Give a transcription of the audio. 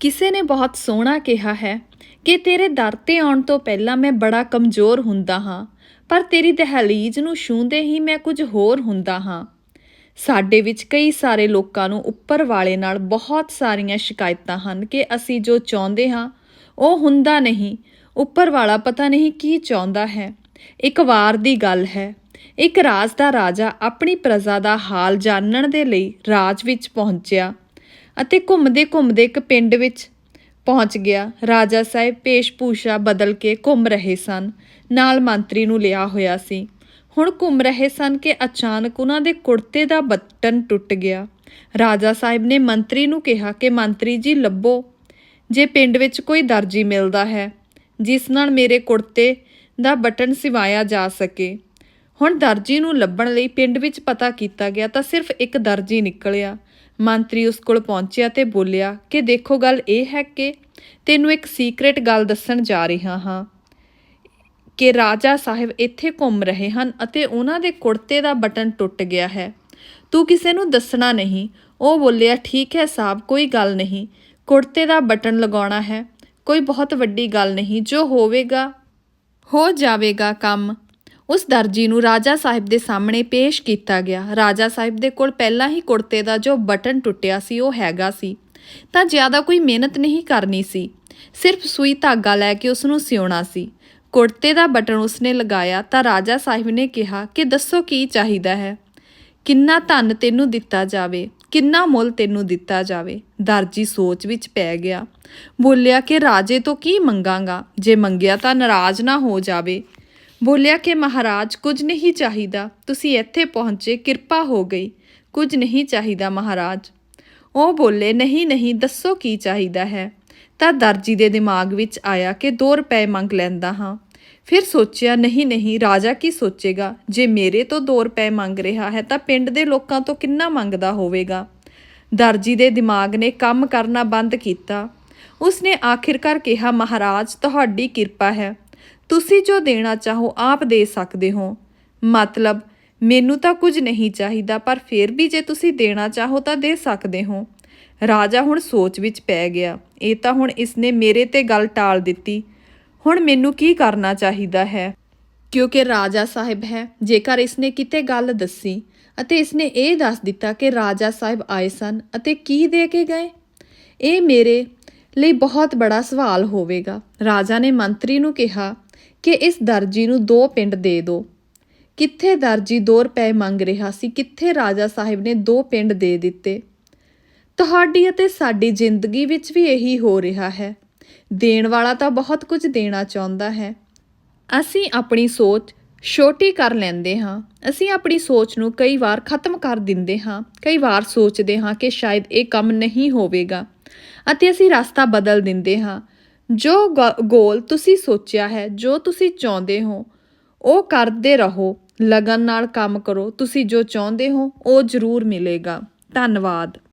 ਕਿਸੇ ਨੇ ਬਹੁਤ ਸੋਹਣਾ ਕਿਹਾ ਹੈ ਕਿ ਤੇਰੇ ਦਰ ਤੇ ਆਉਣ ਤੋਂ ਪਹਿਲਾਂ ਮੈਂ ਬੜਾ ਕਮਜ਼ੋਰ ਹੁੰਦਾ ਹਾਂ, ਪਰ ਤੇਰੀ ਦਹਲੀਜ਼ ਨੂੰ ਛੂੰਹਦੇ ਹੀ ਮੈਂ ਕੁਝ ਹੋਰ ਹੁੰਦਾ ਹਾਂ। ਸਾਡੇ ਵਿੱਚ ਕਈ ਸਾਰੇ ਲੋਕਾਂ ਨੂੰ ਉੱਪਰ ਵਾਲੇ ਨਾਲ ਬਹੁਤ ਸਾਰੀਆਂ ਸ਼ਿਕਾਇਤਾਂ ਹਨ ਕਿ ਅਸੀਂ ਜੋ ਚਾਹੁੰਦੇ ਹਾਂ, ਉਹ ਹੁੰਦਾ ਨਹੀਂ। ਉੱਪਰ ਵਾਲਾ ਪਤਾ ਨਹੀਂ ਕੀ ਚਾਹੁੰਦਾ ਹੈ। ਇੱਕ ਵਾਰ ਦੀ ਗੱਲ ਹੈ। ਇੱਕ ਰਾਜ ਦਾ ਰਾਜਾ ਆਪਣੀ ਪ੍ਰਜਾ ਦਾ ਹਾਲ ਜਾਣਨ ਦੇ ਲਈ ਰਾਜ ਵਿੱਚ ਪਹੁੰਚਿਆ। ਅਤੇ ਘੁੰਮਦੇ ਘੁੰਮਦੇ ਇੱਕ ਪਿੰਡ ਵਿੱਚ ਪਹੁੰਚ ਗਿਆ। ਰਾਜਾ ਸਾਹਿਬ ਪੇਸ਼-ਭੂਸ਼ਾ ਬਦਲ ਕੇ ਘੁੰਮ ਰਹੇ ਸਨ। ਨਾਲ ਮੰਤਰੀ ਨੂੰ ਲਿਆ ਹੋਇਆ ਸੀ। ਹੁਣ ਘੁੰਮ ਰਹੇ ਸਨ ਕਿ ਅਚਾਨਕ ਉਹਨਾਂ ਦੇ ਕੁੜਤੇ ਦਾ ਬਟਨ ਟੁੱਟ ਗਿਆ। ਰਾਜਾ ਸਾਹਿਬ ਨੇ ਮੰਤਰੀ ਨੂੰ ਕਿਹਾ ਕਿ, ਮੰਤਰੀ ਜੀ, ਲੱਭੋ। ਜੇ ਪਿੰਡ ਵਿੱਚ ਕੋਈ ਦਰਜੀ ਮਿਲਦਾ ਹੈ, ਜਿਸ ਨਾਲ ਮੇਰੇ ਕੁੜਤੇ ਦਾ ਬਟਨ ਸਿਵਾਇਆ ਜਾ ਸਕੇ। ਹੁਣ ਦਰਜੀ ਨੂੰ ਲੱਭਣ ਲਈ ਪਿੰਡ ਵਿੱਚ ਪਤਾ ਕੀਤਾ ਗਿਆ ਤਾਂ ਸਿਰਫ ਇੱਕ ਦਰਜੀ ਨਿਕਲਿਆ। ਮੰਤਰੀ ਉਸ ਕੋਲ ਪਹੁੰਚਿਆ ਤੇ ਬੋਲਿਆ ਕਿ ਦੇਖੋ ਗੱਲ ਇਹ ਹੈ ਕਿ ਤੈਨੂੰ ਇੱਕ ਸੀਕ੍ਰੇਟ ਗੱਲ ਦੱਸਣ ਜਾ ਰਿਹਾ ਹਾਂ ਕਿ ਰਾਜਾ ਸਾਹਿਬ ਇੱਥੇ ਘੁੰਮ ਰਹੇ ਹਨ ਅਤੇ ਉਹਨਾਂ ਦੇ ਕੁੜਤੇ ਦਾ ਬਟਨ ਟੁੱਟ ਗਿਆ ਹੈ। ਤੂੰ ਕਿਸੇ ਨੂੰ ਦੱਸਣਾ ਨਹੀਂ। ਉਹ ਬੋਲਿਆ, ਠੀਕ ਹੈ ਸਾਹਿਬ ਕੋਈ ਗੱਲ ਨਹੀਂ। ਕੁੜਤੇ ਦਾ ਬਟਨ ਲਗਾਉਣਾ ਹੈ। ਕੋਈ ਬਹੁਤ ਵੱਡੀ ਗੱਲ ਨਹੀਂ। ਜੋ ਹੋਵੇਗਾ, ਹੋ ਜਾਵੇਗਾ ਕੰਮ। ਉਸ ਦਰਜੀ ਨੂੰ ਰਾਜਾ ਸਾਹਿਬ ਦੇ ਸਾਹਮਣੇ ਪੇਸ਼ ਕੀਤਾ ਗਿਆ। ਰਾਜਾ ਸਾਹਿਬ ਦੇ ਕੋਲ ਪਹਿਲਾਂ ਹੀ ਕੁੜਤੇ ਦਾ ਜੋ ਬਟਨ ਟੁੱਟਿਆ ਸੀ, ਉਹ ਹੈਗਾ ਸੀ। ਤਾਂ ਜ਼ਿਆਦਾ ਕੋਈ ਮਿਹਨਤ ਨਹੀਂ ਕਰਨੀ ਸੀ। ਸਿਰਫ ਸੂਈ ਧਾਗਾ ਲੈ ਕੇ ਉਸ ਨੂੰ ਸਿਉਣਾ ਸੀ। ਕੁੜਤੇ ਦਾ ਬਟਨ ਉਸਨੇ ਲਗਾਇਆ ਤਾਂ ਰਾਜਾ ਸਾਹਿਬ ਨੇ ਕਿਹਾ, ਕਿ ਦੱਸੋ ਕੀ ਚਾਹੀਦਾ ਹੈ? ਕਿੰਨਾ ਧਨ ਤੈਨੂੰ ਦਿੱਤਾ ਜਾਵੇ? ਕਿੰਨਾ ਮੁੱਲ ਤੈਨੂੰ ਦਿੱਤਾ ਜਾਵੇ? ਦਰਜੀ ਸੋਚ ਵਿੱਚ ਪੈ ਗਿਆ। ਬੋਲਿਆ ਕਿ ਰਾਜੇ ਤੋਂ ਕੀ ਮੰਗਾਂਗਾ? ਜੇ ਮੰਗਿਆ ਤਾਂ ਨਾਰਾਜ਼ ਨਾ ਹੋ ਜਾਵੇ। ਬੋਲਿਆ ਕਿ ਮਹਾਰਾਜ, ਕੁਝ ਨਹੀਂ ਚਾਹੀਦਾ। ਤੁਸੀਂ ਇੱਥੇ ਪਹੁੰਚੇ, ਕਿਰਪਾ ਹੋ ਗਈ। ਕੁਝ ਨਹੀਂ ਚਾਹੀਦਾ ਮਹਾਰਾਜ। ਉਹ ਬੋਲੇ, ਨਹੀਂ ਨਹੀਂ, ਦੱਸੋ ਕੀ ਚਾਹੀਦਾ ਹੈ? ਤਾਂ ਦਰਜੀ ਦੇ ਦਿਮਾਗ ਵਿੱਚ ਆਇਆ ਕਿ 2 ਰੁਪਏ ਮੰਗ ਲੈਂਦਾ ਹਾਂ। ਫਿਰ ਸੋਚਿਆ, ਨਹੀਂ ਨਹੀਂ, ਰਾਜਾ ਕੀ ਸੋਚੇਗਾ? ਜੇ ਮੇਰੇ ਤੋਂ 2 ਰੁਪਏ ਮੰਗ ਰਿਹਾ ਹੈ, ਤਾਂ ਪਿੰਡ ਦੇ ਲੋਕਾਂ ਤੋਂ ਕਿੰਨਾ ਮੰਗਦਾ ਹੋਵੇਗਾ? ਦਰਜੀ ਦੇ ਦਿਮਾਗ ਨੇ ਕੰਮ ਕਰਨਾ ਬੰਦ ਕੀਤਾ। ਉਸਨੇ ਆਖਿਰਕਾਰ ਕਿਹਾ, ਮਹਾਰਾਜ, ਤੁਹਾਡੀ ਕਿਰਪਾ ਹੈ। ਤੁਸੀਂ ਜੋ ਦੇਣਾ ਚਾਹੋ ਆਪ ਦੇ ਸਕਦੇ ਹੋ। ਮਤਲਬ, ਮੈਨੂੰ ਤਾਂ ਕੁਝ ਨਹੀਂ ਚਾਹੀਦਾ, ਪਰ ਫਿਰ ਵੀ ਜੇ ਤੁਸੀਂ ਦੇਣਾ ਚਾਹੋ ਤਾਂ ਦੇ ਸਕਦੇ ਹੋ। ਰਾਜਾ ਹੁਣ ਸੋਚ ਵਿੱਚ ਪੈ ਗਿਆ। ਇਹ ਤਾਂ ਹੁਣ ਇਸਨੇ ਮੇਰੇ ਤੇ ਗੱਲ ਟਾਲ ਦਿੱਤੀ। ਹੁਣ ਮੈਨੂੰ ਕੀ ਕਰਨਾ ਚਾਹੀਦਾ ਹੈ? ਕਿਉਂਕਿ ਰਾਜਾ ਸਾਹਿਬ ਹੈ, ਜੇਕਰ ਇਸਨੇ ਕਿਤੇ ਗੱਲ ਦੱਸੀ ਅਤੇ ਇਸਨੇ ਇਹ ਦੱਸ ਦਿੱਤਾ ਕਿ ਰਾਜਾ ਸਾਹਿਬ ਆਏ ਸਨ ਅਤੇ ਕੀ ਦੇ ਕੇ ਗਏ, ਇਹ ਮੇਰੇ ਲਈ ਬਹੁਤ ਬੜਾ ਸਵਾਲ ਹੋਵੇਗਾ। ਰਾਜਾ ਨੇ ਮੰਤਰੀ ਨੂੰ ਕਿਹਾ ਕਿ ਇਸ ਦਰਜੀ ਨੂੰ ਦੋ ਪਿੰਡ ਦੇ ਦਿਓ ਕਿੱਥੇ ਦਰਜੀ 2 ਰੁਪਏ ਮੰਗ ਰਿਹਾ ਸੀ, ਕਿੱਥੇ ਰਾਜਾ ਸਾਹਿਬ ਨੇ ਦੋ ਪਿੰਡ ਦੇ ਦਿੱਤੇ। ਤੁਹਾਡੀ ਅਤੇ ਸਾਡੀ ਜ਼ਿੰਦਗੀ ਵਿੱਚ ਵੀ ਇਹੀ ਹੋ ਰਿਹਾ ਹੈ। ਦੇਣ ਵਾਲਾ ਤਾਂ ਬਹੁਤ ਕੁਝ ਦੇਣਾ ਚਾਹੁੰਦਾ ਹੈ। ਅਸੀਂ ਆਪਣੀ ਸੋਚ ਛੋਟੀ ਕਰ ਲੈਂਦੇ ਹਾਂ। ਅਸੀਂ ਆਪਣੀ ਸੋਚ ਨੂੰ ਕਈ ਵਾਰ ਖਤਮ ਕਰ ਦਿੰਦੇ ਹਾਂ। ਕਈ ਵਾਰ ਸੋਚਦੇ ਹਾਂ ਕਿ ਸ਼ਾਇਦ ਇਹ ਕੰਮ ਨਹੀਂ ਹੋਵੇਗਾ ਅਤੇ ਅਸੀਂ ਰਸਤਾ ਬਦਲ ਦਿੰਦੇ ਹਾਂ। ਜੋ ਗੋਲ ਤੁਸੀਂ ਸੋਚਿਆ ਹੈ, ਜੋ ਤੁਸੀਂ ਚਾਹੁੰਦੇ ਹੋ, ਉਹ ਕਰਦੇ ਰਹੋ। ਲਗਨ ਨਾਲ ਕੰਮ ਕਰੋ, ਤੁਸੀਂ ਜੋ ਚਾਹੁੰਦੇ ਹੋ, ਉਹ ਜ਼ਰੂਰ ਮਿਲੇਗਾ। ਧੰਨਵਾਦ।